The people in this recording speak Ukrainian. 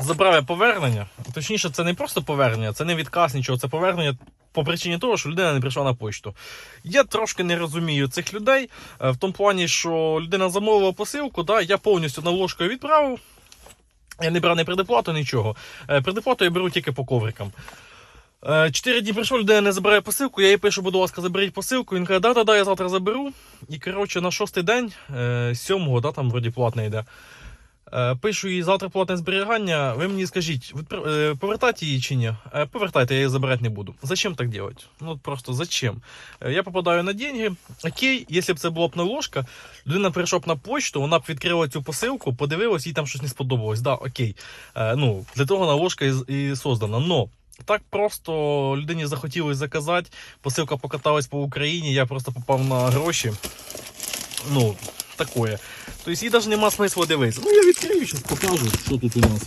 забрав я повернення. Точніше, це не просто повернення, це не відказ нічого, це повернення по причині того, що людина не прийшла на почту. Я трошки не розумію цих людей е, в тому плані, що людина замовила посилку, да, я повністю навложкою відправив. Я не брав не предоплату, нічого. Е, Предоплату я беру тільки по коврикам. Е, Чотири дні прийшов, людина не забирає посилку, я їй пишу, будь ласка, заберіть посилку. Він каже, да-да-да, я завтра заберу. І коротше, на шостий день, сьомого, да, там вроді платне йде. Е, Пишу їй завтра платне зберігання. Ви мені скажіть, е, повертати її чи ні? Е, Повертайте, я її забирати не буду. Зачем так делать? Ну просто зачем? Я попадаю на деньги. Окей, якщо б це була б наложка, людина прийшла б на почту, вона б відкрила цю посилку, подивилась, їй там щось не сподобалось. Да, окей. Ну, для того наложка і, і создана. Но так просто людині захотілося заказати, посилка покаталась по Україні, я просто попав на гроші. Ну, такое. Тобто їй навіть нема смисла дивитися. Ну, я відкрию, зараз покажу, що тут у нас.